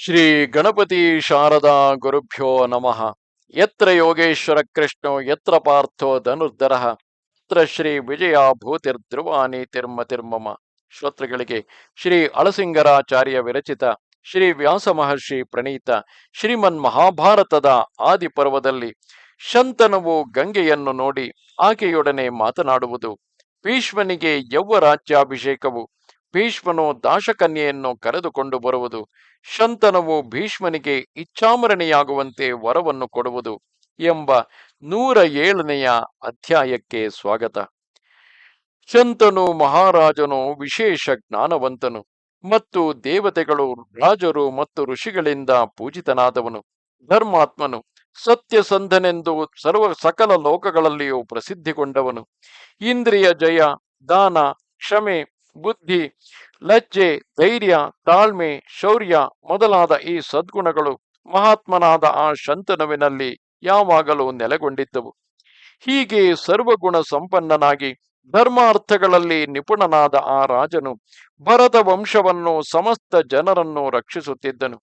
ಶ್ರೀ ಗಣಪತಿ ಶಾರದಾ ಗುರುಭ್ಯೋ ನಮಃ. ಯತ್ರ ಯೋಗೇಶ್ವರ ಕೃಷ್ಣೋ, ಯತ್ರ ಪಾರ್ಥೋ ಧನುರ್ಧರ, ಯತ್ರ ಶ್ರೀ ವಿಜಯ ಭೂತಿರ್ಧ್ರುವಾನಿ ತಿರ್ಮ ತಿರ್ಮಮ. ಶ್ರೋತೃಗಳಿಗೆ ಶ್ರೀ ಅಳಸಿಂಗರಾಚಾರ್ಯ ವಿರಚಿತ, ಶ್ರೀ ವ್ಯಾಸ ಮಹರ್ಷಿ ಪ್ರಣೀತ, ಶ್ರೀಮನ್ ಮಹಾಭಾರತದ ಆದಿ ಪರ್ವದಲ್ಲಿ ಶಂತನುವು ಗಂಗೆಯನ್ನು ನೋಡಿ ಆಕೆಯೊಡನೆ ಮಾತನಾಡುವುದು, ಭೀಷ್ಮನಿಗೆ ಯೌವ ರಾಜ್ಯಾಭಿಷೇಕವು ಭೀಷ್ಮನು ದಾಶಕನ್ಯೆಯನ್ನು ಕರೆದುಕೊಂಡು ಬರುವುದು, ಶಂತನವು ಭೀಷ್ಮನಿಗೆ ಇಚ್ಛಾಮರಣೆಯಾಗುವಂತೆ ವರವನ್ನು ಕೊಡುವುದು ಎಂಬ ನೂರ ಏಳನೆಯ ಅಧ್ಯಾಯಕ್ಕೆ ಸ್ವಾಗತ. ಶಂತನು ಮಹಾರಾಜನು ವಿಶೇಷ ಜ್ಞಾನವಂತನು ಮತ್ತು ದೇವತೆಗಳು ರಾಜರು ಮತ್ತು ಋಷಿಗಳಿಂದ ಪೂಜಿತನಾದವನು, ಧರ್ಮಾತ್ಮನು ಸತ್ಯಸಂಧನೆಂದು ಸರ್ವ ಸಕಲ ಲೋಕಗಳಲ್ಲಿಯೂ ಪ್ರಸಿದ್ಧಿಗೊಂಡವನು, ಇಂದ್ರಿಯ ಜಯ, ದಾನ, ಕ್ಷಮೆ ಬುದ್ಧಿ, ಲಜ್ಜೆ, ಧೈರ್ಯ, ತಾಳ್ಮೆ, ಶೌರ್ಯ ಮೊದಲಾದ ಈ ಸದ್ಗುಣಗಳು ಮಹಾತ್ಮನಾದ ಆ ಶಂತನುವಿನಲ್ಲಿ ಯಾವಾಗಲೂ ನೆಲೆಗೊಂಡಿದ್ದವು. ಹೀಗೆ ಸರ್ವಗುಣ ಸಂಪನ್ನನಾಗಿ ಧರ್ಮಾರ್ಥಗಳಲ್ಲಿ ನಿಪುಣನಾದ ಆ ರಾಜನು ಭರತ ವಂಶವನ್ನು ಸಮಸ್ತ ಜನರನ್ನು ರಕ್ಷಿಸುತ್ತಿದ್ದನು.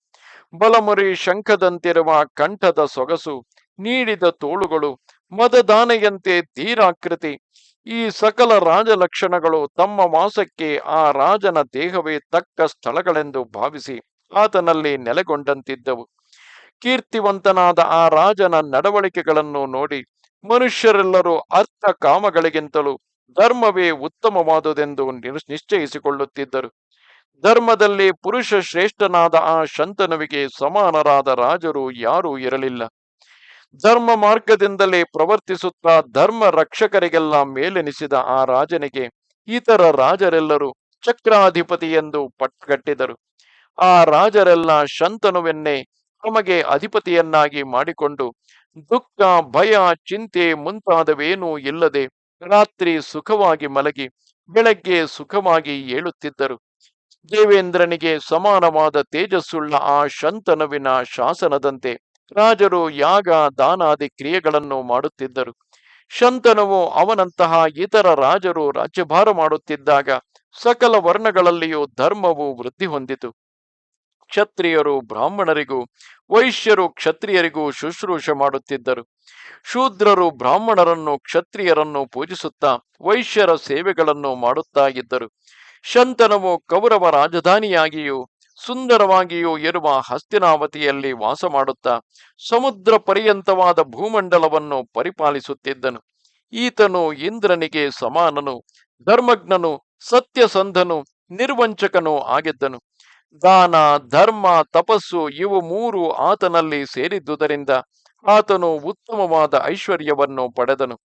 ಬಲಮುರಿ ಶಂಖದಂತಿರುವ ಕಂಠದ ಸೊಗಸು, ನೀಡಿದ ತೋಳುಗಳು, ಮದದಾನೆಯಂತೆ ಧೀರಾಕೃತಿ ಈ ಸಕಲ ರಾಜಲಕ್ಷಣಗಳು ತಮ್ಮ ವಾಸಕ್ಕೆ ಆ ರಾಜನ ದೇಹವೇ ತಕ್ಕ ಸ್ಥಳಗಳೆಂದು ಭಾವಿಸಿ ಆತನಲ್ಲಿ ನೆಲೆಗೊಂಡಂತಿದ್ದವು. ಕೀರ್ತಿವಂತನಾದ ಆ ರಾಜನ ನಡವಳಿಕೆಗಳನ್ನು ನೋಡಿ ಮನುಷ್ಯರೆಲ್ಲರೂ ಅರ್ಥ ಕಾಮಗಳಿಗಿಂತಲೂ ಧರ್ಮವೇ ಉತ್ತಮವಾದುದೆಂದು ನಿಶ್ಚಯಿಸಿಕೊಳ್ಳುತ್ತಿದ್ದರು. ಧರ್ಮದಲ್ಲಿ ಪುರುಷ ಶ್ರೇಷ್ಠನಾದ ಆ ಶಂತನುವಿಗೆ ಸಮಾನರಾದ ರಾಜರು ಯಾರೂ ಇರಲಿಲ್ಲ. ಧರ್ಮ ಮಾರ್ಗದಿಂದಲೇ ಪ್ರವರ್ತಿಸುತ್ತಾ ಧರ್ಮ ರಕ್ಷಕರಿಗೆಲ್ಲ ಮೇಲೆನಿಸಿದ ಆ ರಾಜನಿಗೆ ಇತರ ರಾಜರೆಲ್ಲರೂ ಚಕ್ರಾಧಿಪತಿ ಎಂದು ಪಟ್ಟಗಟ್ಟಿದರು ಆ ರಾಜರೆಲ್ಲ ಶಂತನುವೆನ್ನೇ ತಮಗೆ ಅಧಿಪತಿಯನ್ನಾಗಿ ಮಾಡಿಕೊಂಡು ದುಃಖ, ಭಯ, ಚಿಂತೆ ಮುಂತಾದವೇನೂ ಇಲ್ಲದೆ ರಾತ್ರಿ ಸುಖವಾಗಿ ಮಲಗಿ ಬೆಳಗ್ಗೆ ಸುಖವಾಗಿ ಏಳುತ್ತಿದ್ದರು. ದೇವೇಂದ್ರನಿಗೆ ಸಮಾನವಾದ ತೇಜಸ್ಸುಳ್ಳ ಆ ಶಂತನುವಿನ ಶಾಸನದಂತೆ ರಾಜರು ಯಾಗ, ದಾನಾದಿ ಕ್ರಿಯೆಗಳನ್ನು ಮಾಡುತ್ತಿದ್ದರು. ಶಂತನವು ಅವನಂತಹ ಇತರ ರಾಜರು ರಾಜ್ಯಭಾರ ಮಾಡುತ್ತಿದ್ದಾಗ ಸಕಲ ವರ್ಣಗಳಲ್ಲಿಯೂ ಧರ್ಮವು ವೃದ್ಧಿ ಹೊಂದಿತು. ಕ್ಷತ್ರಿಯರು ಬ್ರಾಹ್ಮಣರಿಗೂ, ವೈಶ್ಯರು ಕ್ಷತ್ರಿಯರಿಗೂ ಶುಶ್ರೂಷೆ ಮಾಡುತ್ತಿದ್ದರು. ಶೂದ್ರರು ಬ್ರಾಹ್ಮಣರನ್ನು ಕ್ಷತ್ರಿಯರನ್ನು ಪೂಜಿಸುತ್ತಾ ವೈಶ್ಯರ ಸೇವೆಗಳನ್ನು ಮಾಡುತ್ತಾ ಇದ್ದರು. ಶಂತನವು ಕೌರವ ರಾಜಧಾನಿಯಾಗಿಯೂ ಸುಂದರವಾಗಿಯೂ ಇರುವ ಹಸ್ತಿನಾವತಿಯಲ್ಲಿ ವಾಸ ಮಾಡುತ್ತಾ ಸಮುದ್ರ ಪರ್ಯಂತವಾದ ಭೂಮಂಡಲವನ್ನು ಪರಿಪಾಲಿಸುತ್ತಿದ್ದನು. ಈತನು ಇಂದ್ರನಿಗೆ ಸಮಾನನು, ಧರ್ಮಜ್ಞನು, ಸತ್ಯಸಂಧನು, ನಿರ್ವಂಚಕನೂ ಆಗಿದ್ದನು. ದಾನ, ಧರ್ಮ, ತಪಸ್ಸು ಇವು ಮೂರು ಆತನಲ್ಲಿ ಸೇರಿದ್ದುದರಿಂದ ಆತನು ಉತ್ತಮವಾದ ಐಶ್ವರ್ಯವನ್ನು ಪಡೆದನು.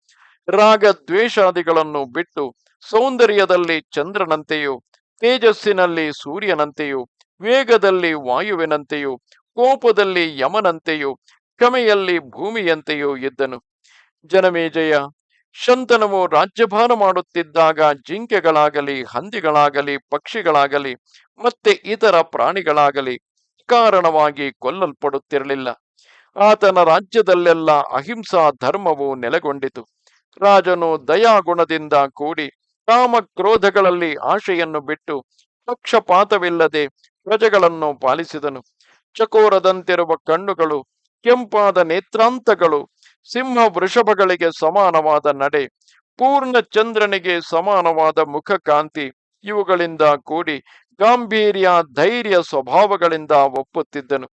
ರಾಗ ದ್ವೇಷಾದಿಗಳನ್ನು ಬಿಟ್ಟು ಸೌಂದರ್ಯದಲ್ಲಿ ಚಂದ್ರನಂತೆಯೂ, ತೇಜಸ್ಸಿನಲ್ಲಿ ಸೂರ್ಯನಂತೆಯೂ ವೇಗದಲ್ಲಿ ವಾಯುವಿನಂತೆಯೂ, ಕೋಪದಲ್ಲಿ ಯಮನಂತೆಯೂ, ಕ್ಷಮೆಯಲ್ಲಿ ಭೂಮಿಯಂತೆಯೂ ಇದ್ದನು. ಜನಮೇಜಯ ಶಂತನವು ರಾಜ್ಯಭಾರ ಮಾಡುತ್ತಿದ್ದಾಗ ಜಿಂಕೆಗಳಾಗಲಿ, ಹಂದಿಗಳಾಗಲಿ, ಪಕ್ಷಿಗಳಾಗಲಿ, ಮತ್ತೆ ಇತರ ಪ್ರಾಣಿಗಳಾಗಲಿ ಕಾರಣವಾಗಿ ಕೊಲ್ಲಲ್ಪಡುತ್ತಿರಲಿಲ್ಲ. ಆತನ ರಾಜ್ಯದಲ್ಲೆಲ್ಲ ಅಹಿಂಸಾ ಧರ್ಮವು ನೆಲೆಗೊಂಡಿತು. ರಾಜನು ದಯಾಗುಣದಿಂದ ಕೂಡಿ ಕಾಮ ಕ್ರೋಧಗಳಲ್ಲಿ ಆಶೆಯನ್ನು ಬಿಟ್ಟು ಪಕ್ಷಪಾತವಿಲ್ಲದೆ ಪ್ರಜೆಗಳನ್ನು ಪಾಲಿಸಿದನು. ಚಕೋರದಂತಿರುವ ಕಣ್ಣುಗಳು, ಕೆಂಪಾದ ನೇತ್ರಾಂತಗಳು ಸಿಂಹ ವೃಷಭಗಳಿಗೆ ಸಮಾನವಾದ ನಡೆ ಪೂರ್ಣ ಚಂದ್ರನಿಗೆ ಸಮಾನವಾದ ಮುಖ ಕಾಂತಿ ಇವುಗಳಿಂದ ಕೂಡಿ ಗಾಂಭೀರ್ಯ, ಧೈರ್ಯ ಸ್ವಭಾವಗಳಿಂದ ಒಪ್ಪುತ್ತಿದ್ದನು.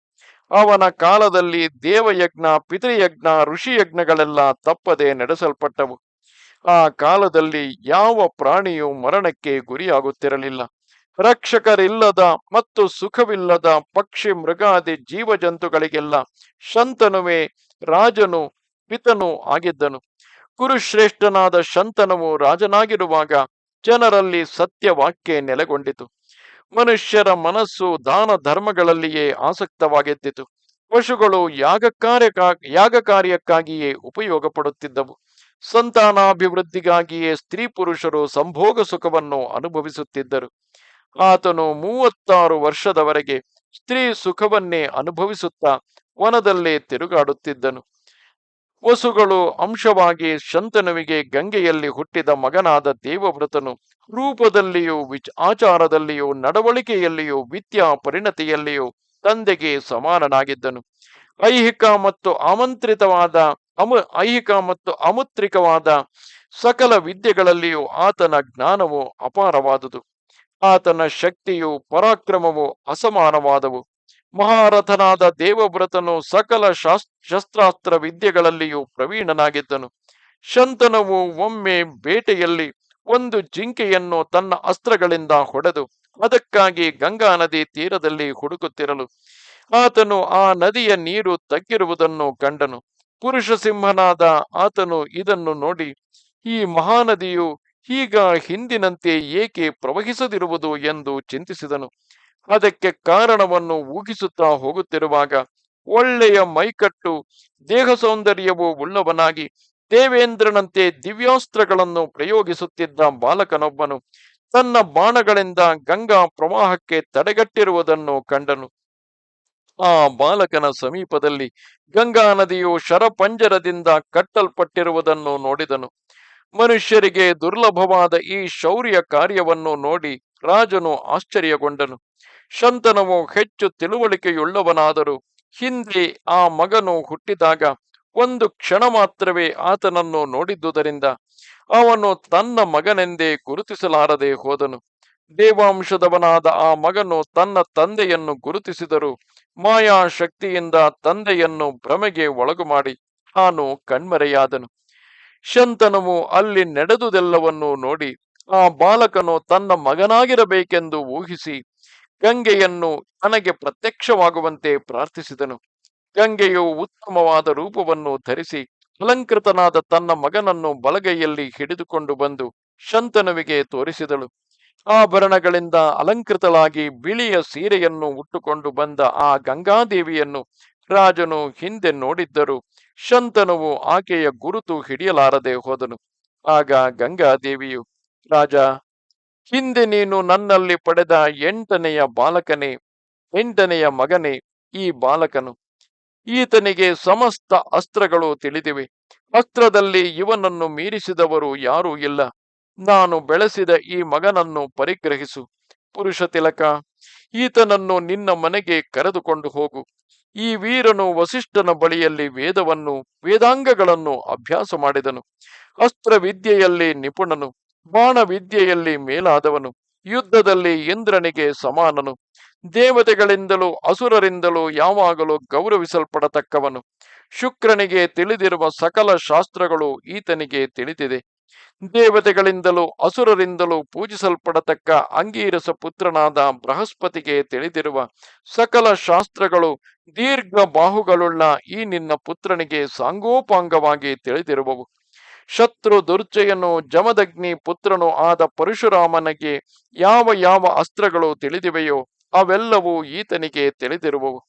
ಅವನ ಕಾಲದಲ್ಲಿ ದೇವಯಜ್ಞ, ಪಿತೃಯಜ್ಞ, ಋಷಿಯಜ್ಞಗಳೆಲ್ಲ ತಪ್ಪದೆ ನಡೆಸಲ್ಪಟ್ಟವು. ಆ ಕಾಲದಲ್ಲಿ ಯಾವ ಪ್ರಾಣಿಯೂ ಮರಣಕ್ಕೆ ಗುರಿಯಾಗುತ್ತಿರಲಿಲ್ಲ. ರಕ್ಷಕರಿಲ್ಲದ ಮತ್ತು ಸುಖವಿಲ್ಲದ ಪಕ್ಷಿ ಮೃಗಾದಿ ಜೀವಜಂತುಗಳಿಗೆಲ್ಲ ಶಂತನುವೇ ರಾಜನು, ಪಿತನು ಆಗಿದ್ದನು. ಕುರುಶ್ರೇಷ್ಠನಾದ ಶಂತನವು ರಾಜನಾಗಿರುವಾಗ ಜನರಲ್ಲಿ ಸತ್ಯವಾಕ್ಯ ನೆಲೆಗೊಂಡಿತು. ಮನುಷ್ಯರ ಮನಸ್ಸು ದಾನ ಧರ್ಮಗಳಲ್ಲಿಯೇ ಆಸಕ್ತವಾಗಿದ್ದಿತು. ಪಶುಗಳು ಯಾಗ ಕಾರ್ಯ ಯಾಗ ಕಾರ್ಯಕ್ಕಾಗಿಯೇ ಉಪಯೋಗ ಪಡುತ್ತಿದ್ದವು ಸಂತಾನಾಭಿವೃದ್ಧಿಗಾಗಿಯೇ ಸ್ತ್ರೀ ಪುರುಷರು ಸಂಭೋಗ ಸುಖವನ್ನು ಅನುಭವಿಸುತ್ತಿದ್ದರು. ಆತನು ಮೂವತ್ತಾರು ವರ್ಷದವರೆಗೆ ಸ್ತ್ರೀ ಸುಖವನ್ನೇ ಅನುಭವಿಸುತ್ತಾ ವನದಲ್ಲೇ ತಿರುಗಾಡುತ್ತಿದ್ದನು. ವಸುಗಳು ಅಂಶವಾಗಿ ಶಂತನುವಿಗೆ ಗಂಗೆಯಲ್ಲಿ ಹುಟ್ಟಿದ ಮಗನಾದ ದೇವವ್ರತನು ರೂಪದಲ್ಲಿಯೂ ವಿಚ್ ಆಚಾರದಲ್ಲಿಯೂ ನಡವಳಿಕೆಯಲ್ಲಿಯೂ ವಿದ್ಯಾ ಪರಿಣತಿಯಲ್ಲಿಯೂ ತಂದೆಗೆ ಸಮಾನನಾಗಿದ್ದನು. ಐಹಿಕ ಮತ್ತು ಆಮಂತ್ರಿತವಾದ ಅಮು ಐಹಿಕ ಮತ್ತು ಅಮುತ್ರಿಕವಾದ ಸಕಲ ವಿದ್ಯೆಗಳಲ್ಲಿಯೂ ಆತನ ಜ್ಞಾನವು ಅಪಾರವಾದುದು. ಆತನ ಶಕ್ತಿಯು, ಪರಾಕ್ರಮವು, ಅಸಮಾನವಾದವು. ಮಹಾರಥನಾದ ದೇವವ್ರತನು ಸಕಲ ಶಾಸ್, ಶಸ್ತ್ರಾಸ್ತ್ರ ವಿದ್ಯೆಗಳಲ್ಲಿಯೂ ಪ್ರವೀಣನಾಗಿದ್ದನು. ಶಂತನವು ಒಮ್ಮೆ ಬೇಟೆಯಲ್ಲಿ ಒಂದು ಜಿಂಕೆಯನ್ನು ತನ್ನ ಅಸ್ತ್ರಗಳಿಂದ ಹೊಡೆದು, ಅದಕ್ಕಾಗಿ ಗಂಗಾ ನದಿ ತೀರದಲ್ಲಿ ಹುಡುಕುತ್ತಿರಲು. ಆತನು ಆ ನದಿಯ ನೀರು ತಗ್ಗಿರುವುದನ್ನು ಕಂಡನು. ಪುರುಷ ಸಿಂಹನಾದ ಆತನು ಇದನ್ನು ನೋಡಿ, ಈ ಮಹಾನದಿಯು ಈಗ ಹಿಂದಿನಂತೆ ಏಕೆ ಪ್ರವಹಿಸದಿರುವುದು ಎಂದು ಚಿಂತಿಸಿದನು. ಅದಕ್ಕೆ ಕಾರಣವನ್ನು ಊಹಿಸುತ್ತಾ ಹೋಗುತ್ತಿರುವಾಗ ಒಳ್ಳೆಯ ಮೈಕಟ್ಟು, ದೇಹ ಸೌಂದರ್ಯವು ಉಳ್ಳವನಾಗಿ ದೇವೇಂದ್ರನಂತೆ ದಿವ್ಯಾಸ್ತ್ರಗಳನ್ನು ಪ್ರಯೋಗಿಸುತ್ತಿದ್ದ ಬಾಲಕನೊಬ್ಬನು ತನ್ನ ಬಾಣಗಳಿಂದ ಗಂಗಾ ಪ್ರವಾಹಕ್ಕೆ ತಡೆಗಟ್ಟಿರುವುದನ್ನು ಕಂಡನು. ಆ ಬಾಲಕನ ಸಮೀಪದಲ್ಲಿ ಗಂಗಾ ನದಿಯು ಶರಪಂಜರದಿಂದ ಕಟ್ಟಲ್ಪಟ್ಟಿರುವುದನ್ನು ನೋಡಿದನು. ಮನುಷ್ಯರಿಗೆ ದುರ್ಲಭವಾದ ಈ ಶೌರ್ಯ ಕಾರ್ಯವನ್ನು ನೋಡಿ ರಾಜನು ಆಶ್ಚರ್ಯಗೊಂಡನು. ಶಂತನವು ಹೆಚ್ಚು ತಿಳುವಳಿಕೆಯುಳ್ಳವನಾದರೂ ಹಿಂದೆ ಆ ಮಗನು ಹುಟ್ಟಿದಾಗ ಒಂದು ಕ್ಷಣ ಮಾತ್ರವೇ ಆತನನ್ನು ನೋಡಿದ್ದುದರಿಂದ ಅವನು ತನ್ನ ಮಗನೆಂದೇ ಗುರುತಿಸಲಾರದೆ ಹೋದನು. ದೇವಾಂಶದವನಾದ ಆ ಮಗನು ತನ್ನ ತಂದೆಯನ್ನು ಗುರುತಿಸಿದರು ಮಾಯಾ ಶಕ್ತಿಯಿಂದ ತಂದೆಯನ್ನು ಭ್ರಮೆಗೆ ಒಳಗು ಮಾಡಿ ತಾನು ಕಣ್ಮರೆಯಾದನು. ಶಂತನವು ಅಲ್ಲಿ ನಡೆದುದೆಲ್ಲವನ್ನೂ ನೋಡಿ ಆ ಬಾಲಕನು ತನ್ನ ಮಗನಾಗಿರಬೇಕೆಂದು ಊಹಿಸಿ ಗಂಗೆಯನ್ನು ತನಗೆ ಪ್ರತ್ಯಕ್ಷವಾಗುವಂತೆ ಪ್ರಾರ್ಥಿಸಿದನು. ಗಂಗೆಯು ಉತ್ತಮವಾದ ರೂಪವನ್ನು ಧರಿಸಿ ಅಲಂಕೃತನಾದ ತನ್ನ ಮಗನನ್ನು ಬಲಗೈಯಲ್ಲಿ ಹಿಡಿದುಕೊಂಡು ಬಂದು ಶಂತನುವಿಗೆ ತೋರಿಸಿದಳು. ಆಭರಣಗಳಿಂದ ಅಲಂಕೃತಳಾಗಿ ಬಿಳಿಯ ಸೀರೆಯನ್ನು ಉಟ್ಟುಕೊಂಡು ಬಂದ ಆ ಗಂಗಾದೇವಿಯನ್ನು ರಾಜನು ಹಿಂದೆ ನೋಡಿದ್ದರು. ಶಂತನುವು ಆಕೆಯ ಗುರುತು ಹಿಡಿಯಲಾರದೆ ಹೋದನು. ಆಗ ಗಂಗಾದೇವಿಯು, ರಾಜ, ಹಿಂದೆ ನೀನು ನನ್ನಲ್ಲಿ ಪಡೆದ ಎಂಟನೆಯ ಬಾಲಕನೇ, ಎಂಟನೆಯ ಮಗನೇ ಈ ಬಾಲಕನು. ಈತನಿಗೆ ಸಮಸ್ತ ಅಸ್ತ್ರಗಳು ತಿಳಿದಿವೆ. ಅಸ್ತ್ರದಲ್ಲಿ ಇವನನ್ನು ಮೀರಿಸಿದವರು ಯಾರೂ ಇಲ್ಲ. ನಾನು ಬೆಳೆಸಿದ ಈ ಮಗನನ್ನು ಪರಿಗ್ರಹಿಸು. ಪುರುಷ ತಿಲಕ, ಈತನನ್ನು ನಿನ್ನ ಮನೆಗೆ ಕರೆದುಕೊಂಡು ಹೋಗು. ಈ ವೀರನು ವಸಿಷ್ಠನ ಬಳಿಯಲ್ಲಿ ವೇದವನ್ನು, ವೇದಾಂಗಗಳನ್ನು ಅಭ್ಯಾಸ ಮಾಡಿದನು. ಅಸ್ತ್ರ ವಿದ್ಯೆಯಲ್ಲಿ ನಿಪುಣನು ಬಾಣ ವಿದ್ಯೆಯಲ್ಲಿ ಮೇಲಾದವನು, ಯುದ್ಧದಲ್ಲಿ ಇಂದ್ರನಿಗೆ ಸಮಾನನು. ದೇವತೆಗಳಿಂದಲೂ ಅಸುರರಿಂದಲೂ ಯಾವಾಗಲೂ ಗೌರವಿಸಲ್ಪಡತಕ್ಕವನು. ಶುಕ್ರನಿಗೆ ತಿಳಿದಿರುವ ಸಕಲ ಶಾಸ್ತ್ರಗಳು ಈತನಿಗೆ ತಿಳಿದಿದೆ. ದೇವತೆಗಳಿಂದಲೂ ಅಸುರರಿಂದಲೂ ಪೂಜಿಸಲ್ಪಡತಕ್ಕ ಅಂಗೀರಸ ಪುತ್ರನಾದ ಬೃಹಸ್ಪತಿಗೆ ತಿಳಿದಿರುವ ಸಕಲ ಶಾಸ್ತ್ರಗಳು ದೀರ್ಘ ಬಾಹುಗಳುಳ್ಳ ಈ ನಿನ್ನ ಪುತ್ರನಿಗೆ ಸಾಂಗೋಪಾಂಗವಾಗಿ ತಿಳಿದಿರುವವು. ಶತ್ರು ದುರ್ಜಯನು ಜಮದಗ್ನಿ ಪುತ್ರನು ಆದ ಪರಶುರಾಮನಿಗೆ ಯಾವ ಯಾವ ಅಸ್ತ್ರಗಳು ತಿಳಿದಿವೆಯೋ ಅವೆಲ್ಲವೂ ಈತನಿಗೆ ತಿಳಿದಿರುವವು.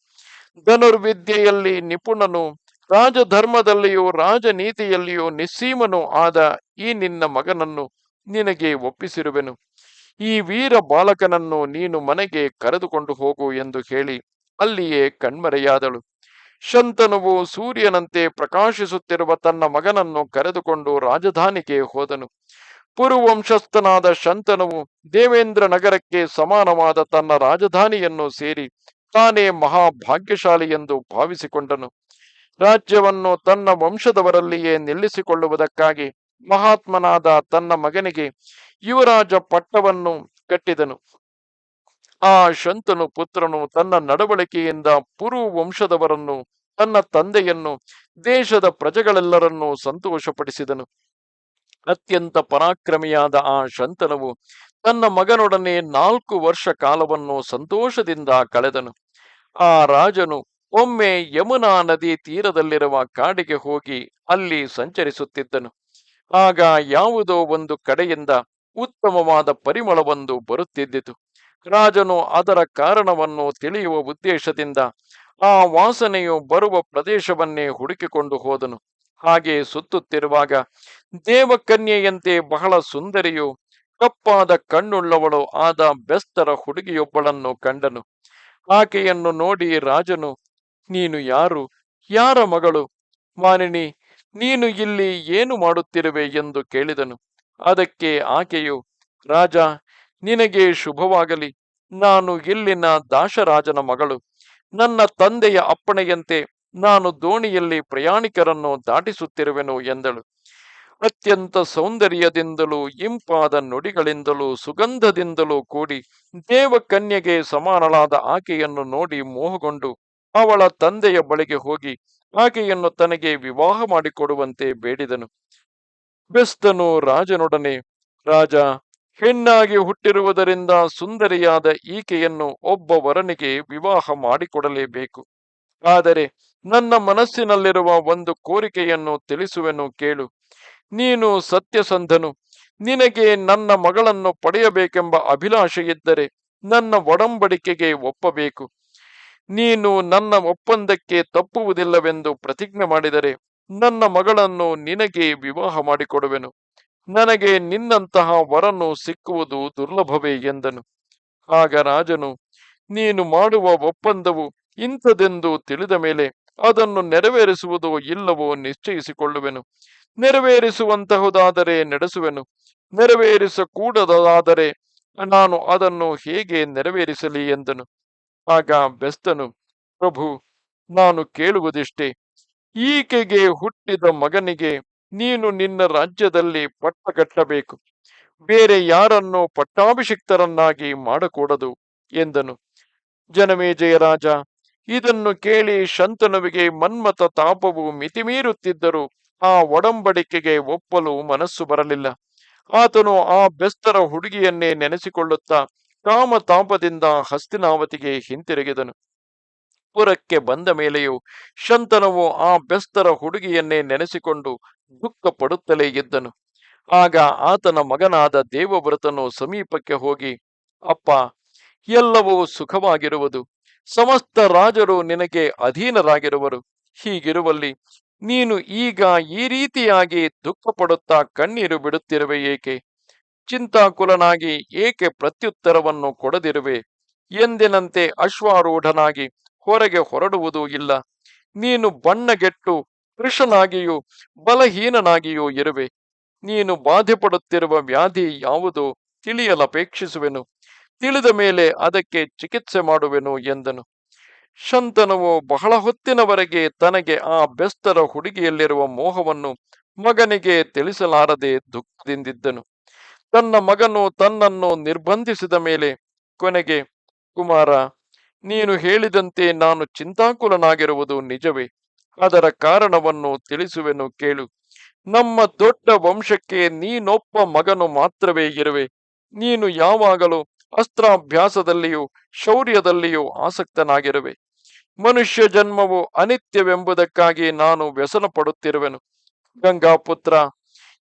ಧನುರ್ವಿದ್ಯೆಯಲ್ಲಿ ನಿಪುಣನು ರಾಜಧರ್ಮದಲ್ಲಿಯೂ ರಾಜನೀತಿಯಲ್ಲಿಯೂ ನಿಸ್ಸೀಮನು ಆದ ಈ ನಿನ್ನ ಮಗನನ್ನು ನಿನಗೆ ಒಪ್ಪಿಸಿರುವೆನು. ಈ ವೀರ ಬಾಲಕನನ್ನು ನೀನು ಮನೆಗೆ ಕರೆದುಕೊಂಡು ಹೋಗು ಎಂದು ಹೇಳಿ ಅಲ್ಲಿಯೇ ಕಣ್ಮರೆಯಾದಳು. ಶಂತನುವು ಸೂರ್ಯನಂತೆ ಪ್ರಕಾಶಿಸುತ್ತಿರುವ ತನ್ನ ಮಗನನ್ನು ಕರೆದುಕೊಂಡು ರಾಜಧಾನಿಗೆ ಹೋದನು. ಪುರುವಂಶಸ್ಥನಾದ ಶಂತನುವು ದೇವೇಂದ್ರ ನಗರಕ್ಕೆ ಸಮಾನವಾದ ತನ್ನ ರಾಜಧಾನಿಯನ್ನು ಸೇರಿ ತಾನೇ ಮಹಾಭಾಗ್ಯಶಾಲಿ ಎಂದು ಭಾವಿಸಿಕೊಂಡನು. ರಾಜ್ಯವನ್ನು ತನ್ನ ವಂಶದವರಲ್ಲಿಯೇ ನಿಲ್ಲಿಸಿಕೊಳ್ಳುವುದಕ್ಕಾಗಿ ಮಹಾತ್ಮನಾದ ತನ್ನ ಮಗನಿಗೆ ಯುವರಾಜ ಪಟ್ಟವನ್ನು ಕಟ್ಟಿದನು. ಆ ಶಂತನು ಪುತ್ರನು ತನ್ನ ನಡವಳಿಕೆಯಿಂದ ಪುರು ವಂಶದವರನ್ನು, ತನ್ನ ತಂದೆಯನ್ನು, ದೇಶದ ಪ್ರಜೆಗಳೆಲ್ಲರನ್ನೂ ಸಂತೋಷಪಡಿಸಿದನು. ಅತ್ಯಂತ ಪರಾಕ್ರಮಿಯಾದ ಆ ಶಂತನವು ತನ್ನ ಮಗನೊಡನೆ ನಾಲ್ಕು ವರ್ಷ ಕಾಲವನ್ನು ಸಂತೋಷದಿಂದ ಕಳೆದನು. ಆ ರಾಜನು ಒಮ್ಮೆ ಯಮುನಾ ನದಿ ತೀರದಲ್ಲಿರುವ ಕಾಡಿಗೆ ಹೋಗಿ ಅಲ್ಲಿ ಸಂಚರಿಸುತ್ತಿದ್ದನು. ಆಗ ಯಾವುದೋ ಒಂದು ಕಡೆಯಿಂದ ಉತ್ತಮವಾದ ಪರಿಮಳವೊಂದು ಬರುತ್ತಿದ್ದಿತು. ರಾಜನು ಅದರ ಕಾರಣವನ್ನು ತಿಳಿಯುವ ಉದ್ದೇಶದಿಂದ ಆ ವಾಸನೆಯು ಬರುವ ಪ್ರದೇಶವನ್ನೇ ಹುಡುಕಿಕೊಂಡು ಹೋದನು. ಹಾಗೆ ಸುತ್ತುತ್ತಿರುವಾಗ ದೇವಕನ್ಯೆಯಂತೆ ಬಹಳ ಸುಂದರಿಯು ಕಪ್ಪಾದ ಕಣ್ಣುಳ್ಳವಳು ಆದ ಬೆಸ್ತರ ಹುಡುಗಿಯೊಬ್ಬಳನ್ನು ಕಂಡನು. ಆಕೆಯನ್ನು ನೋಡಿ ರಾಜನು ನೀನು ಯಾರು? ಯಾರ ಮಗಳು? ಮಾನಿನಿ, ನೀನು ಇಲ್ಲಿ ಏನು ಮಾಡುತ್ತಿರುವೆ ಎಂದು ಕೇಳಿದನು. ಅದಕ್ಕೆ ಆಕೆಯು, ರಾಜ, ನಿನಗೆ ಶುಭವಾಗಲಿ. ನಾನು ಇಲ್ಲಿನ ದಾಶರಾಜನ ಮಗಳು. ನನ್ನ ತಂದೆಯ ಅಪ್ಪಣೆಯಂತೆ ನಾನು ದೋಣಿಯಲ್ಲಿ ಪ್ರಯಾಣಿಕರನ್ನು ದಾಟಿಸುತ್ತಿರುವೆನು ಎಂದಳು. ಅತ್ಯಂತ ಸೌಂದರ್ಯದಿಂದಲೂ, ಇಂಪಾದ ನುಡಿಗಳಿಂದಲೂ, ಸುಗಂಧದಿಂದಲೂ ಕೂಡಿ ದೇವಕನ್ಯೆಗೆ ಸಮಾನಳಾದ ಆಕೆಯನ್ನು ನೋಡಿ ಮೋಹಗೊಂಡು ಅವಳ ತಂದೆಯ ಬಳಿಗೆ ಹೋಗಿ ಆಕೆಯನ್ನು ತನಗೆ ವಿವಾಹ ಮಾಡಿಕೊಡುವಂತೆ ಬೇಡಿದನು. ಬೆಸ್ತನು ರಾಜನೊಡನೆ, ರಾಜ, ಹೆಣ್ಣಾಗಿ ಹುಟ್ಟಿರುವುದರಿಂದ ಸುಂದರಿಯಾದ ಈಕೆಯನ್ನು ಒಬ್ಬ ವರನಿಗೆ ವಿವಾಹ ಮಾಡಿಕೊಡಲೇಬೇಕು. ಆದರೆ ನನ್ನ ಮನಸ್ಸಿನಲ್ಲಿರುವ ಒಂದು ಕೋರಿಕೆಯನ್ನು ತಿಳಿಸುವೆನು ಕೇಳು. ನೀನು ಸತ್ಯಸಂಧನು. ನಿನಗೆ ನನ್ನ ಮಗಳನ್ನು ಪಡೆಯಬೇಕೆಂಬ ಅಭಿಲಾಷೆ ಇದ್ದರೆ ನನ್ನ ಒಡಂಬಡಿಕೆಗೆ ಒಪ್ಪಬೇಕು. ನೀನು ನನ್ನ ಒಪ್ಪಂದಕ್ಕೆ ತಪ್ಪುವುದಿಲ್ಲವೆಂದು ಪ್ರತಿಜ್ಞೆ ಮಾಡಿದರೆ ನನ್ನ ಮಗಳನ್ನು ನಿನಗೆ ವಿವಾಹ ಮಾಡಿಕೊಡುವೆನು. ನನಗೆ ನಿನ್ನಂತಹ ವರನು ಸಿಕ್ಕುವುದು ದುರ್ಲಭವೇ ಎಂದನು. ಆಗ ರಾಜನು, ನೀನು ಮಾಡುವ ಒಪ್ಪಂದವು ಇಂಥದೆಂದು ತಿಳಿದ ಮೇಲೆ ಅದನ್ನು ನೆರವೇರಿಸುವುದೋ ಇಲ್ಲವೋ ನಿಶ್ಚಯಿಸಿಕೊಳ್ಳುವೆನು. ನೆರವೇರಿಸುವಂತಹುದಾದರೆ ನಡೆಸುವೆನು. ನೆರವೇರಿಸಕೂಡದಾದರೆ ನಾನು ಅದನ್ನು ಹೇಗೆ ನೆರವೇರಿಸಲಿ ಎಂದನು. ಆಗ ಬೆಸ್ತನು, ಪ್ರಭು, ನಾನು ಕೇಳುವುದಿಷ್ಟೇ. ಈಕೆಗೆ ಹುಟ್ಟಿದ ಮಗನಿಗೆ ನೀನು ನಿನ್ನ ರಾಜ್ಯದಲ್ಲಿ ಪಟ್ಟ ಕಟ್ಟಬೇಕು. ಬೇರೆ ಯಾರನ್ನು ಪಟ್ಟಾಭಿಷಿಕ್ತರನ್ನಾಗಿ ಮಾಡಕೂಡದು, ಎಂದನು. ಜನಮೇಜಯ ರಾಜ. ಇದನ್ನು ಕೇಳಿ ಶಂತನುವಿಗೆ ಮನ್ಮತ ತಾಪವು ಮಿತಿಮೀರುತ್ತಿದ್ದರೂ ಆ ಒಡಂಬಡಿಕೆಗೆ ಒಪ್ಪಲು ಮನಸ್ಸು ಬರಲಿಲ್ಲ. ಆತನು ಆ ಬೆಸ್ತರ ಹುಡುಗಿಯನ್ನೇ ನೆನೆಸಿಕೊಳ್ಳುತ್ತಾ ಕಾಮ ತಾಪದಿಂದ ಹಸ್ತಿನಾವತಿಗೆ ಹಿಂತಿರುಗಿದನು. ಪುರಕ್ಕೆ ಬಂದ ಮೇಲೆಯೂ ಶಂತನವು ಆ ಬೆಸ್ತರ ಹುಡುಗಿಯನ್ನೇ ನೆನೆಸಿಕೊಂಡು ದುಃಖ ಪಡುತ್ತಲೇ ಇದ್ದನು. ಆಗ ಆತನ ಮಗನಾದ ದೇವವ್ರತನು ಸಮೀಪಕ್ಕೆ ಹೋಗಿ, ಅಪ್ಪ, ಎಲ್ಲವೂ ಸುಖವಾಗಿರುವುದು. ಸಮಸ್ತ ರಾಜರು ನಿನಗೆ ಅಧೀನರಾಗಿರುವರು. ಹೀಗಿರುವಲ್ಲಿ ನೀನು ಈಗ ಈ ರೀತಿಯಾಗಿ ದುಃಖ ಪಡುತ್ತಾ ಕಣ್ಣೀರು ಬಿಡುತ್ತಿರುವೆ ಏಕೆ? ಚಿಂತಾಕುಲನಾಗಿ ಏಕೆ ಪ್ರತ್ಯುತ್ತರವನ್ನು ಕೊಡದಿರುವೆ? ಎಂದಿನಂತೆ ಅಶ್ವಾರೂಢನಾಗಿ ಹೊರಗೆ ಹೊರಡುವುದೂ ಇಲ್ಲ. ನೀನು ಬಣ್ಣಗೆಟ್ಟು ಕೃಷನಾಗಿಯೂ ಬಲಹೀನನಾಗಿಯೂ ಇರುವೆ. ನೀನು ಬಾಧೆ ಪಡುತ್ತಿರುವ ವ್ಯಾಧಿ ಯಾವುದು ತಿಳಿಯಲಪೇಕ್ಷಿಸುವೆನು. ತಿಳಿದ ಮೇಲೆ ಅದಕ್ಕೆ ಚಿಕಿತ್ಸೆ ಮಾಡುವೆನು ಎಂದನು. ಶಂತನವು ಬಹಳ ಹೊತ್ತಿನವರೆಗೆ ತನಗೆ ಆ ಬೆಸ್ತರ ಹುಡುಗಿಯಲ್ಲಿರುವ ಮೋಹವನ್ನು ಮಗನಿಗೆ ತಿಳಿಸಲಾರದೆ ದುಃಖದಿಂದಿದ್ದನು. ತನ್ನ ಮಗನು ತನ್ನನ್ನು ನಿರ್ಬಂಧಿಸಿದ ಮೇಲೆ ಕೊನೆಗೆ, ಕುಮಾರ, ನೀನು ಹೇಳಿದಂತೆ ನಾನು ಚಿಂತಾಕುಲನಾಗಿರುವುದು ನಿಜವೇ? ಅದರ ಕಾರಣವನ್ನು ತಿಳಿಸುವೆನು ಕೇಳು. ನಮ್ಮ ದೊಡ್ಡ ವಂಶಕ್ಕೆ ನೀನೊಬ್ಬ ಮಗನು ಮಾತ್ರವೇ ಇರುವೆ. ನೀನು ಯಾವಾಗಲೂ ಅಸ್ತ್ರಾಭ್ಯಾಸದಲ್ಲಿಯೂ ಶೌರ್ಯದಲ್ಲಿಯೂ ಆಸಕ್ತನಾಗಿರುವೆ. ಮನುಷ್ಯ ಜನ್ಮವು ಅನಿತ್ಯವೆಂಬುದಕ್ಕಾಗಿ ನಾನು ವ್ಯಸನ ಪಡುತ್ತಿರುವೆನು ಗಂಗಾಪುತ್ರ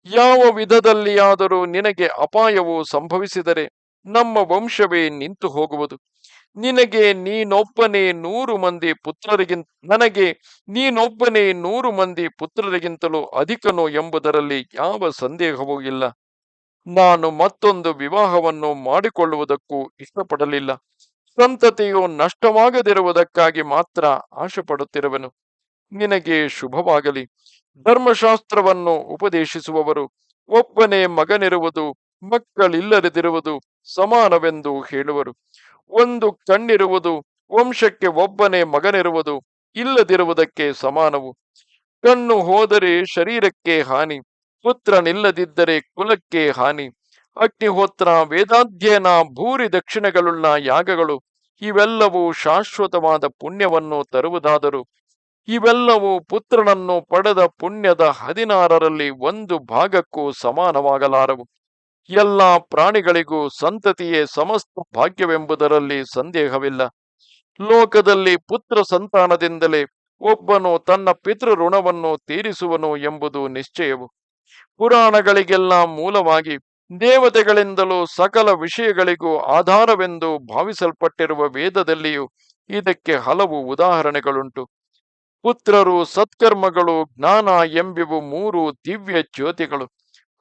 ಯಾವ ವಿಧದಲ್ಲಿಯಾದರೂ ನಿನಗೆ ಅಪಾಯವು ಸಂಭವಿಸಿದರೆ ನಮ್ಮ ವಂಶವೇ ನಿಂತು ಹೋಗುವುದು. ನಿನಗೆ ನೀನೊಬ್ಬನೇ ನೂರು ಮಂದಿ ಪುತ್ರರಿಗಿಂತ, ನನಗೆ ನೀನೊಬ್ಬನೇ ನೂರು ಮಂದಿ ಪುತ್ರರಿಗಿಂತಲೂ ಅಧಿಕನು ಎಂಬುದರಲ್ಲಿ ಯಾವ ಸಂದೇಹವೂ ಇಲ್ಲ. ನಾನು ಮತ್ತೊಂದು ವಿವಾಹವನ್ನು ಮಾಡಿಕೊಳ್ಳುವುದಕ್ಕೂ ಇಷ್ಟಪಡಲಿಲ್ಲ. ಸಂತತಿಯು ನಷ್ಟವಾಗದಿರುವುದಕ್ಕಾಗಿ ಮಾತ್ರ ಆಶೆ ಪಡುತ್ತಿರುವೆನು ನಿನಗೆ ಶುಭವಾಗಲಿ. ಧರ್ಮಶಾಸ್ತ್ರವನ್ನು ಉಪದೇಶಿಸುವವರು, ಒಬ್ಬನೇ ಮಗನಿರುವುದು, ಮಕ್ಕಳಿಲ್ಲದಿರುವುದು ಸಮಾನವೆಂದು ಹೇಳುವರು. ಒಂದು ಕಣ್ಣಿರುವುದು, ವಂಶಕ್ಕೆ ಒಬ್ಬನೇ ಮಗನಿರುವುದು, ಇಲ್ಲದಿರುವುದಕ್ಕೆ ಸಮಾನವು. ಕಣ್ಣು ಹೋದರೆ ಶರೀರಕ್ಕೆ ಹಾನಿ, ಪುತ್ರನಿಲ್ಲದಿದ್ದರೆ ಕುಲಕ್ಕೆ ಹಾನಿ. ಅಗ್ನಿಹೋತ್ರ, ವೇದಾಧ್ಯಯನ, ಭೂರಿ ದಕ್ಷಿಣಗಳುಳ್ಳ ಯಾಗಗಳು, ಇವೆಲ್ಲವೂ ಶಾಶ್ವತವಾದ ಪುಣ್ಯವನ್ನು ತರುವುದಾದರೂ ಇವೆಲ್ಲವೂ ಪುತ್ರನನ್ನು ಪಡೆದ ಪುಣ್ಯದ ಹದಿನಾರರಲ್ಲಿ ಒಂದು ಭಾಗಕ್ಕೂ ಸಮಾನವಾಗಲಾರವು. ಎಲ್ಲ ಪ್ರಾಣಿಗಳಿಗೂ ಸಂತತಿಯೇ ಸಮಸ್ತ ಭಾಗ್ಯವೆಂಬುದರಲ್ಲಿ ಸಂದೇಹವಿಲ್ಲ. ಲೋಕದಲ್ಲಿ ಪುತ್ರ ಸಂತಾನದಿಂದಲೇ ಒಬ್ಬನು ತನ್ನ ಪಿತೃ ಋಣವನ್ನು ತೀರಿಸುವನು ಎಂಬುದು ನಿಶ್ಚಯವು. ಪುರಾಣಗಳಿಗೆಲ್ಲ ಮೂಲವಾಗಿ ದೇವತೆಗಳಿಂದಲೂ ಸಕಲ ವಿಷಯಗಳಿಗೂ ಆಧಾರವೆಂದು ಭಾವಿಸಲ್ಪಟ್ಟಿರುವ ವೇದದಲ್ಲಿಯೂ ಇದಕ್ಕೆ ಹಲವು ಉದಾಹರಣೆಗಳುಂಟು. ಪುತ್ರರು ಸತ್ಕರ್ಮಗಳು ಜ್ಞಾನ ಎಂಬಿವು ಮೂರು ದಿವ್ಯ ಜ್ಯೋತಿಗಳು.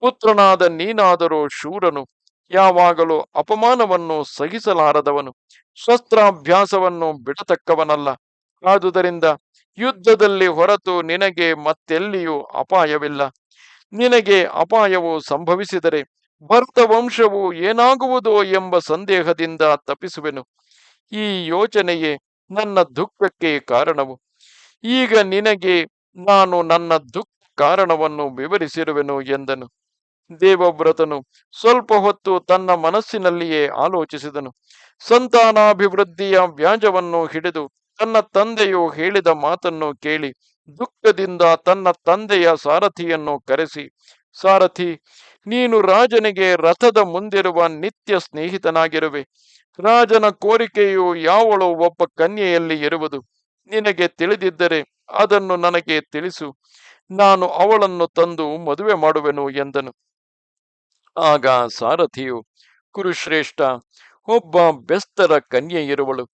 ಪುತ್ರನಾದ ನೀನಾದರೂ ಶೂರನು, ಯಾವಾಗಲೂ ಅಪಮಾನವನ್ನು ಸಹಿಸಲಾರದವನು, ಶಸ್ತ್ರಾಭ್ಯಾಸವನ್ನು ಬಿಡತಕ್ಕವನಲ್ಲ. ಆದುದರಿಂದ ಯುದ್ಧದಲ್ಲಿ ಹೊರತು ನಿನಗೆ ಮತ್ತೆಲ್ಲಿಯೂ ಅಪಾಯವಿಲ್ಲ. ನಿನಗೆ ಅಪಾಯವು ಸಂಭವಿಸಿದರೆ ಭರ್ತವಂಶವು ಏನಾಗುವುದೋ ಎಂಬ ಸಂದೇಹದಿಂದ ತಪ್ಪಿಸುವೆನು. ಈ ಯೋಚನೆಯೇ ನನ್ನ ದುಃಖಕ್ಕೆ ಕಾರಣವು. ಈಗ ನಿನಗೆ ನಾನು ನನ್ನ ದುಃಖ ಕಾರಣವನ್ನು ವಿವರಿಸಿರುವೆನು ಎಂದನು. ದೇವವ್ರತನು ಸ್ವಲ್ಪ ಹೊತ್ತು ತನ್ನ ಮನಸ್ಸಿನಲ್ಲಿಯೇ ಆಲೋಚಿಸಿದನು. ಸಂತಾನಾಭಿವೃದ್ಧಿಯ ವ್ಯಾಜವನ್ನು ಹಿಡಿದು ತನ್ನ ತಂದೆಯು ಹೇಳಿದ ಮಾತನ್ನು ಕೇಳಿ ದುಃಖದಿಂದ ತನ್ನ ತಂದೆಯ ಸಾರಥಿಯನ್ನು ಕರೆಸಿ, ಸಾರಥಿ, ನೀನು ರಾಜನಿಗೆ ರಥದ ಮುಂದಿರುವ ನಿತ್ಯ ಸ್ನೇಹಿತನಾಗಿರುವೆ. ರಾಜನ ಕೋರಿಕೆಯು ಯಾವಳು ಒಬ್ಬ ಕನ್ಯೆಯಲ್ಲಿ ಇರುವುದು. ನಿನಗೆ ತಿಳಿದಿದ್ದರೆ ಅದನ್ನು ನನಗೆ ತಿಳಿಸು. ನಾನು ಅವಳನ್ನು ತಂದು ಮದುವೆ ಮಾಡುವೆನು ಎಂದನು. ಆಗ ಸಾರಥಿಯು, ಕುರುಶ್ರೇಷ್ಠ, ಒಬ್ಬ ಬೆಸ್ತರ ಕನ್ಯೆ ಇರುವಳು.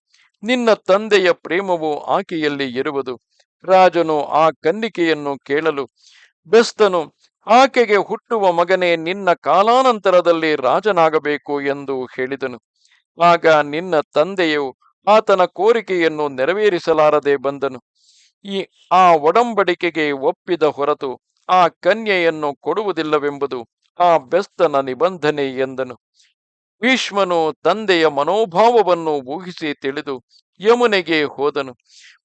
ನಿನ್ನ ತಂದೆಯ ಪ್ರೇಮವು ಆಕೆಯಲ್ಲಿ ಇರುವುದು. ರಾಜನು ಆ ಕನ್ನಿಕೆಯನ್ನು ಕೇಳಲು, ಬೆಸ್ತನು, ಆಕೆಗೆ ಹುಟ್ಟುವ ಮಗನೇ ನಿನ್ನ ಕಾಲಾನಂತರದಲ್ಲಿ ರಾಜನಾಗಬೇಕು ಎಂದು ಹೇಳಿದನು. ಆಗ ನಿನ್ನ ತಂದೆಯು ಆತನ ಕೋರಿಕೆಯನ್ನು ನೆರವೇರಿಸಲಾರದೆ ಬಂದನು. ಈ, ಆ ಒಡಂಬಡಿಕೆಗೆ ಒಪ್ಪಿದ ಹೊರತು ಆ ಕನ್ಯೆಯನ್ನು ಕೊಡುವುದಿಲ್ಲವೆಂಬುದು ಆ ಬೆಸ್ತನ ನಿಬಂಧನೆ ಎಂದನು. ಭೀಷ್ಮನು ತಂದೆಯ ಮನೋಭಾವವನ್ನು ಊಹಿಸಿ ತಿಳಿದು ಯಮುನೆಗೆ ಹೋದನು.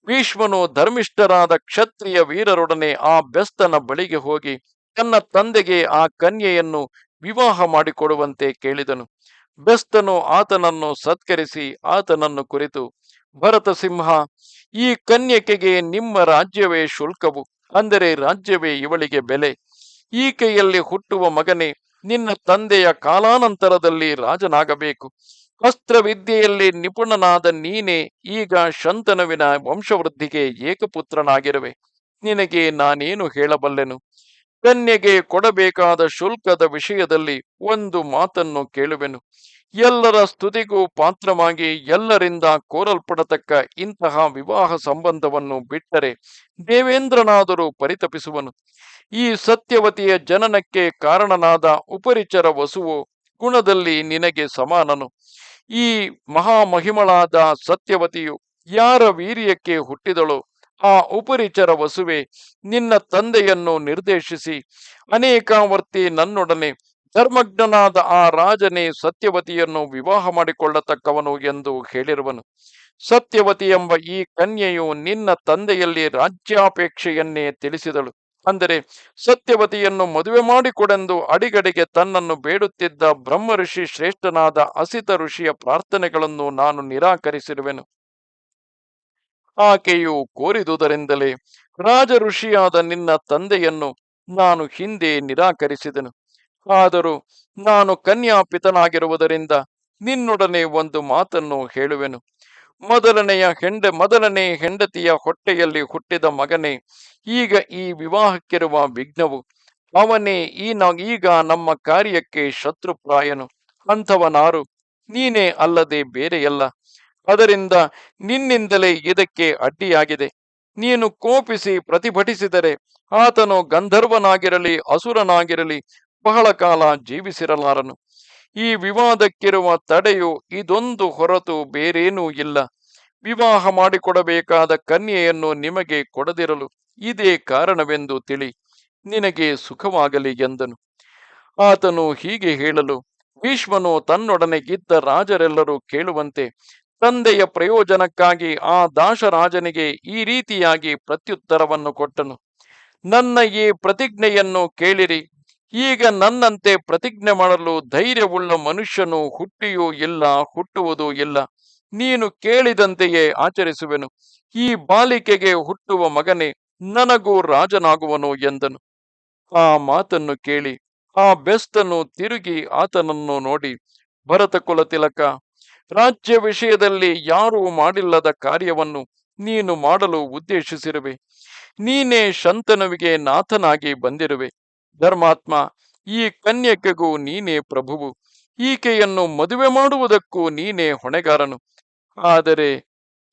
ಭೀಷ್ಮನು ಧರ್ಮಿಷ್ಠರಾದ ಕ್ಷತ್ರಿಯ ವೀರರೊಡನೆ ಆ ಬೆಸ್ತನ ಬಳಿಗೆ ಹೋಗಿ ತನ್ನ ತಂದೆಗೆ ಆ ಕನ್ಯೆಯನ್ನು ವಿವಾಹ ಮಾಡಿಕೊಡುವಂತೆ ಕೇಳಿದನು. ಬೆಸ್ತನು ಆತನನ್ನು ಸತ್ಕರಿಸಿ ಆತನನ್ನು ಕುರಿತು, ಭರತ ಸಿಂಹ, ಈ ಕನ್ಯಕೆಗೆ ನಿಮ್ಮ ರಾಜ್ಯವೇ ಶುಲ್ಕವು, ಅಂದರೆ ರಾಜ್ಯವೇ ಇವಳಿಗೆ ಬೆಲೆ. ಈಕೆಯಲ್ಲಿ ಹುಟ್ಟುವ ಮಗನೇ ನಿನ್ನ ತಂದೆಯ ಕಾಲಾನಂತರದಲ್ಲಿ ರಾಜನಾಗಬೇಕು. ಅಸ್ತ್ರವಿದ್ಯೆಯಲ್ಲಿ ನಿಪುಣನಾದ ನೀನೇ ಈಗ ಶಂತನುವಿನ ವಂಶವೃದ್ಧಿಗೆ ಏಕಪುತ್ರನಾಗಿರುವೆ. ನಿನಗೆ ನಾನೇನು ಹೇಳಬಲ್ಲೆನು? ಕನ್ಯೆಗೆ ಕೊಡಬೇಕಾದ ಶುಲ್ಕದ ವಿಷಯದಲ್ಲಿ ಒಂದು ಮಾತನ್ನು ಕೇಳುವೆನು. ಎಲ್ಲರ ಸ್ತುತಿಗೂ ಪಾತ್ರವಾಗಿ ಎಲ್ಲರಿಂದ ಕೋರಲ್ಪಡತಕ್ಕ ಇಂತಹ ವಿವಾಹ ಸಂಬಂಧವನ್ನು ಬಿಟ್ಟರೆ ದೇವೇಂದ್ರನಾದರೂ ಪರಿತಪಿಸುವನು. ಈ ಸತ್ಯವತಿಯ ಜನನಕ್ಕೆ ಕಾರಣನಾದ ಉಪರಿಚರ ವಸುವು ಗುಣದಲ್ಲಿ ನಿನಗೆ ಸಮಾನನು. ಈ ಮಹಾಮಹಿಮಳಾದ ಸತ್ಯವತಿಯು ಯಾರ ವೀರ್ಯಕ್ಕೆ ಹುಟ್ಟಿದಳೋ? ಆ ಉಪರಿಚರ ವಸುವೆ, ನಿನ್ನ ತಂದೆಯನ್ನು ನಿರ್ದೇಶಿಸಿ. ಅನೇಕಾವರ್ತಿ ನನ್ನೊಡನೆ ಧರ್ಮಜ್ಞನಾದ ಆ ರಾಜನೇ ಸತ್ಯವತಿಯನ್ನು ವಿವಾಹ ಮಾಡಿಕೊಳ್ಳತಕ್ಕವನು ಎಂದು ಹೇಳಿರುವನು. ಸತ್ಯವತಿ ಎಂಬ ಈ ಕನ್ಯೆಯು ನಿನ್ನ ತಂದೆಯಲ್ಲಿ ರಾಜ್ಯಾಪೇಕ್ಷೆಯನ್ನೇ ತಿಳಿಸಿದಳು. ಅಂದರೆ ಸತ್ಯವತಿಯನ್ನು ಮದುವೆ ಮಾಡಿಕೊಡೆಂದು ಅಡಿಗಡಿಗೆ ತನ್ನನ್ನು ಬೇಡುತ್ತಿದ್ದ ಬ್ರಹ್ಮ ಋಷಿ ಶ್ರೇಷ್ಠನಾದ ಅಸಿತ ಋಷಿಯ ಪ್ರಾರ್ಥನೆಗಳನ್ನು ನಾನು ನಿರಾಕರಿಸಿರುವೆನು. ಆಕೆಯು ಕೋರಿದುದರಿಂದಲೇ ರಾಜ ಋಷಿಯಾದ ನಿನ್ನ ತಂದೆಯನ್ನು ನಾನು ಹಿಂದೆ ನಿರಾಕರಿಸಿದನು. ಆದರೂ ನಾನು ಕನ್ಯಾಪಿತನಾಗಿರುವುದರಿಂದ ನಿನ್ನೊಡನೆ ಒಂದು ಮಾತನ್ನು ಹೇಳುವೆನು. ಮೊದಲನೆಯ ಹೆಂಡ, ಮೊದಲನೇ ಹೆಂಡತಿಯ ಹೊಟ್ಟೆಯಲ್ಲಿ ಹುಟ್ಟಿದ ಮಗನೇ, ಈಗ ಈ ವಿವಾಹಕ್ಕಿರುವ ವಿಘ್ನವು ಅವನೇ ಈ ಈಗ ನಮ್ಮ ಕಾರ್ಯಕ್ಕೆ ಶತ್ರುಪ್ರಾಯನು. ಅಂಥವನಾರು ನೀನೇ ಅಲ್ಲದೆ ಬೇರೆಯಲ್ಲ. ಅದರಿಂದ ನಿನ್ನಿಂದಲೇ ಇದಕ್ಕೆ ಅಡ್ಡಿಯಾಗಿದೆ. ನೀನು ಕೋಪಿಸಿ ಪ್ರತಿಭಟಿಸಿದರೆ ಆತನು ಗಂಧರ್ವನಾಗಿರಲಿ, ಅಸುರನಾಗಿರಲಿ, ಬಹಳ ಕಾಲ ಜೀವಿಸಿರಲಾರನು. ಈ ವಿವಾದಕ್ಕಿರುವ ತಡೆಯು ಇದೊಂದು ಹೊರತು ಬೇರೇನೂ ಇಲ್ಲ. ವಿವಾಹ ಮಾಡಿಕೊಡಬೇಕಾದ ಕನ್ಯೆಯನ್ನು ನಿಮಗೆ ಕೊಡದಿರಲು ಇದೇ ಕಾರಣವೆಂದು ತಿಳಿ, ನಿನಗೆ ಸುಖವಾಗಲಿ ಎಂದನು. ಆತನು ಹೀಗೆ ಹೇಳಲು, ಭೀಷ್ಮನು ತನ್ನೊಡನೆ ಇದ್ದ ರಾಜರೆಲ್ಲರೂ ಕೇಳುವಂತೆ ತಂದೆಯ ಪ್ರಯೋಜನಕ್ಕಾಗಿ ಆ ದಾಸರಾಜನಿಗೆ ಈ ರೀತಿಯಾಗಿ ಪ್ರತ್ಯುತ್ತರವನ್ನು ಕೊಟ್ಟನು. ನನ್ನ ಈ ಪ್ರತಿಜ್ಞೆಯನ್ನು ಕೇಳಿರಿ. ಈಗ ನನ್ನಂತೆ ಪ್ರತಿಜ್ಞೆ ಮಾಡಲು ಧೈರ್ಯವುಳ್ಳ ಮನುಷ್ಯನು ಹುಟ್ಟಿಯೂ ಇಲ್ಲ, ಹುಟ್ಟುವುದೂ ಇಲ್ಲ. ನೀನು ಕೇಳಿದಂತೆಯೇ ಆಚರಿಸುವೆನು. ಈ ಬಾಲಿಕೆಗೆ ಹುಟ್ಟುವ ಮಗನೇ ನನಗೂ ರಾಜನಾಗುವನು ಎಂದನು. ಆ ಮಾತನ್ನು ಕೇಳಿ ಆ ಬೆಸ್ತನು ತಿರುಗಿ ಆತನನ್ನು ನೋಡಿ ಭರತ ಕುಲ ತಿಲಕ ರಾಜ್ಯ ವಿಷಯದಲ್ಲಿ ಯಾರೂ ಮಾಡಿಲ್ಲದ ಕಾರ್ಯವನ್ನು ನೀನು ಮಾಡಲು ಉದ್ದೇಶಿಸಿರುವೆ. ನೀನೇ ಶಂತನುವಿಗೆ ನಾಥನಾಗಿ ಬಂದಿರುವೆ. ಧರ್ಮಾತ್ಮ, ಈ ಕನ್ಯಕೆಗೂ ನೀನೇ ಪ್ರಭುವು. ಈಕೆಯನ್ನು ಮದುವೆ ಮಾಡುವುದಕ್ಕೂ ನೀನೇ ಹೊಣೆಗಾರನು. ಆದರೆ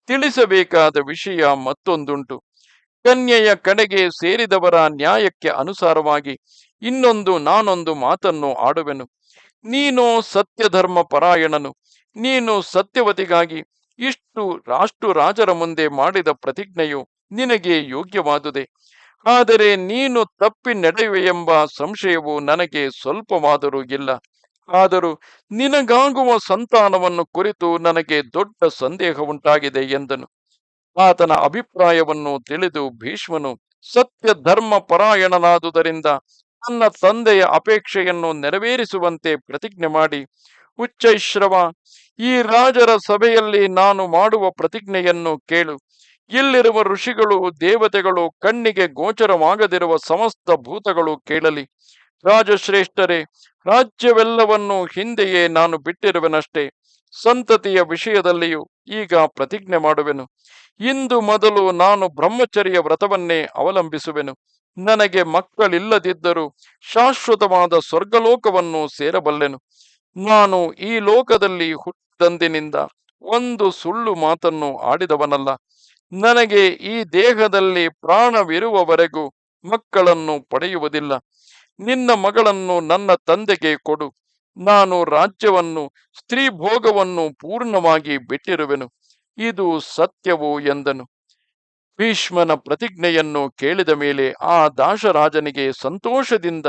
ತಿಳಿಸಬೇಕಾದ ವಿಷಯ ಮತ್ತೊಂದುಂಟು. ಕನ್ಯೆಯ ಕಡೆಗೆ ಸೇರಿದವರ ನ್ಯಾಯಕ್ಕೆ ಅನುಸಾರವಾಗಿ ಇನ್ನೊಂದು ನಾನೊಂದು ಮಾತನ್ನು ಆಡುವೆನು. ನೀನು ಸತ್ಯಧರ್ಮ ಪರಾಯಣನು ನೀನು ಸತ್ಯವತಿಗಾಗಿ ಇಷ್ಟು ರಾಷ್ಟ್ರ ರಾಜರ ಮುಂದೆ ಮಾಡಿದ ಪ್ರತಿಜ್ಞೆಯು ನಿನಗೆ ಯೋಗ್ಯವಾದುದೇ. ಆದರೆ ನೀನು ತಪ್ಪಿ ನಡೆಯುವೆಯೆಂಬ ಸಂಶಯವು ನನಗೆ ಸ್ವಲ್ಪವಾದರೂ ಇಲ್ಲ. ಆದರೂ ನಿನಗಾಗುವ ಸಂತಾನವನ್ನು ಕುರಿತು ನನಗೆ ದೊಡ್ಡ ಸಂದೇಹ ಉಂಟಾಗಿದೆ ಎಂದನು. ಆತನ ಅಭಿಪ್ರಾಯವನ್ನು ತಿಳಿದು ಭೀಷ್ಮನು ಸತ್ಯ ಧರ್ಮ ಪರಾಯಣನಾದುದರಿಂದ ತನ್ನ ತಂದೆಯ ಅಪೇಕ್ಷೆಯನ್ನು ನೆರವೇರಿಸುವಂತೆ ಪ್ರತಿಜ್ಞೆ ಮಾಡಿ ಉಚ್ಚೈಶ್ರವ ಈ ರಾಜರ ಸಭೆಯಲ್ಲಿ ನಾನು ಮಾಡುವ ಪ್ರತಿಜ್ಞೆಯನ್ನು ಕೇಳು. ಇಲ್ಲಿರುವ ಋಷಿಗಳು, ದೇವತೆಗಳು ಕಣ್ಣಿಗೆ ಗೋಚರವಾಗದಿರುವ ಸಮಸ್ತ ಭೂತಗಳು ಕೇಳಲಿ. ರಾಜಶ್ರೇಷ್ಠರೇ, ರಾಜ್ಯವೆಲ್ಲವನ್ನು ಹಿಂದೆಯೇ ನಾನು ಬಿಟ್ಟಿರುವೆನಷ್ಟೇ. ಸಂತತಿಯ ವಿಷಯದಲ್ಲಿಯೂ ಈಗ ಪ್ರತಿಜ್ಞೆ ಮಾಡುವೆನು. ಇಂದು ಮೊದಲು ನಾನು ಬ್ರಹ್ಮಚರ್ಯ ವ್ರತವನ್ನೇ ಅವಲಂಬಿಸುವೆನು. ನನಗೆ ಮಕ್ಕಳಿಲ್ಲದಿದ್ದರೂ ಶಾಶ್ವತವಾದ ಸ್ವರ್ಗಲೋಕವನ್ನು ಸೇರಬಲ್ಲೆನು. ನಾನು ಈ ಲೋಕದಲ್ಲಿ ಹುಟ್ಟಿದಂದಿನಿಂದ ಒಂದು ಸುಳ್ಳು ಮಾತನ್ನು ಆಡಿದವನಲ್ಲ. ನನಗೆ ಈ ದೇಹದಲ್ಲಿ ಪ್ರಾಣವಿರುವವರೆಗೂ ಮಕ್ಕಳನ್ನು ಪಡೆಯುವುದಿಲ್ಲ. ನಿನ್ನ ಮಗಳನ್ನು ನನ್ನ ತಂದೆಗೆ ಕೊಡು. ನಾನು ರಾಜ್ಯವನ್ನು, ಸ್ತ್ರೀ ಭೋಗವನ್ನು ಪೂರ್ಣವಾಗಿ ಬಿಟ್ಟಿರುವೆನು. ಇದು ಸತ್ಯವು ಎಂದನು. ಭೀಷ್ಮನ ಪ್ರತಿಜ್ಞೆಯನ್ನು ಕೇಳಿದ ಮೇಲೆ ಆ ದಾಶರಾಜನಿಗೆ ಸಂತೋಷದಿಂದ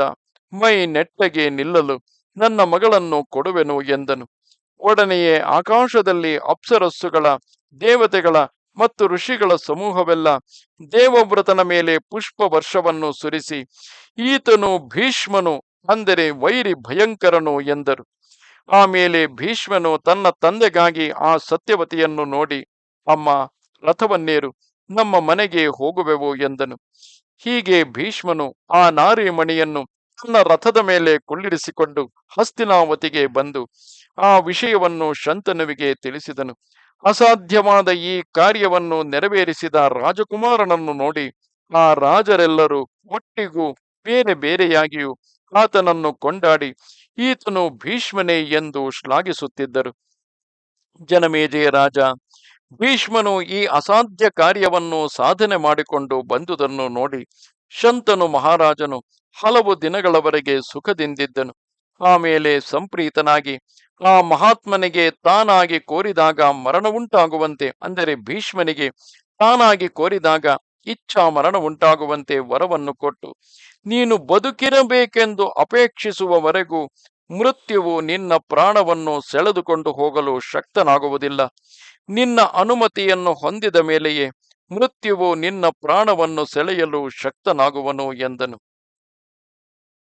ಮೈ ನೆಟ್ಟಗೆ ನಿಲ್ಲಲು ನನ್ನ ಮಗಳನ್ನು ಕೊಡುವೆನು ಎಂದನು. ಒಡನೆಯೇ ಆಕಾಶದಲ್ಲಿ ಅಪ್ಸರಸ್ಸುಗಳ ದೇವತೆಗಳ ಮತ್ತು ಋಷಿಗಳ ಸಮೂಹವೆಲ್ಲ ದೇವವ್ರತನ ಮೇಲೆ ಪುಷ್ಪ ವರ್ಷವನ್ನು ಸುರಿಸಿ, ಈತನು ಭೀಷ್ಮನು ಅಂದರೆ ವೈರಿ ಭಯಂಕರನು ಎಂದರು. ಆಮೇಲೆ ಭೀಷ್ಮನು ತನ್ನ ತಂದೆಗಾಗಿ ಆ ಸತ್ಯವತಿಯನ್ನು ನೋಡಿ, ಅಮ್ಮ, ರಥವನ್ನೇರು, ನಮ್ಮ ಮನೆಗೆ ಹೋಗುವೆವು ಎಂದನು. ಹೀಗೆ ಭೀಷ್ಮನು ಆ ನಾರಿಮಣಿಯನ್ನು ತನ್ನ ರಥದ ಮೇಲೆ ಕುಳ್ಳಿರಿಸಿಕೊಂಡು ಹಸ್ತಿನಾವತಿಗೆ ಬಂದು ಆ ವಿಷಯವನ್ನು ಶಂತನುವಿಗೆ ತಿಳಿಸಿದನು. ಅಸಾಧ್ಯವಾದ ಈ ಕಾರ್ಯವನ್ನು ನೆರವೇರಿಸಿದ ರಾಜಕುಮಾರನನ್ನು ನೋಡಿ ಆ ರಾಜರೆಲ್ಲರೂ ಒಟ್ಟಿಗೂ ಬೇರೆ ಬೇರೆಯಾಗಿಯೂ ಆತನನ್ನು ಕೊಂಡಾಡಿ ಈತನು ಭೀಷ್ಮನೇ ಎಂದು ಶ್ಲಾಘಿಸುತ್ತಿದ್ದರು. ಜನಮೇಜಯ ರಾಜ, ಭೀಷ್ಮನು ಈ ಅಸಾಧ್ಯ ಕಾರ್ಯವನ್ನು ಸಾಧನೆ ಮಾಡಿಕೊಂಡು ಬಂದುದನ್ನು ನೋಡಿ ಶಂತನು ಮಹಾರಾಜನು ಹಲವು ದಿನಗಳವರೆಗೆ ಸುಖದಿಂದಿದ್ದನು. ಆಮೇಲೆ ಸಂಪ್ರೀತನಾಗಿ, ಆ ಮಹಾತ್ಮನಿಗೆ ತಾನಾಗಿ ಕೋರಿದಾಗ ಮರಣ ಉಂಟಾಗುವಂತೆ ಅಂದರೆ ಭೀಷ್ಮನಿಗೆ ತಾನಾಗಿ ಕೋರಿದಾಗ ಇಚ್ಛಾ ಮರಣ ಉಂಟಾಗುವಂತೆ ವರವನ್ನು ಕೊಟ್ಟು, ನೀನು ಬದುಕಿರಬೇಕೆಂದು ಅಪೇಕ್ಷಿಸುವವರೆಗೂ ಮೃತ್ಯುವು ನಿನ್ನ ಪ್ರಾಣವನ್ನು ಸೆಳೆದುಕೊಂಡು ಹೋಗಲು ಶಕ್ತನಾಗುವುದಿಲ್ಲ. ನಿನ್ನ ಅನುಮತಿಯನ್ನು ಹೊಂದಿದ ಮೇಲೆಯೇ ಮೃತ್ಯುವು ನಿನ್ನ ಪ್ರಾಣವನ್ನು ಸೆಳೆಯಲು ಶಕ್ತನಾಗುವನು ಎಂದನು.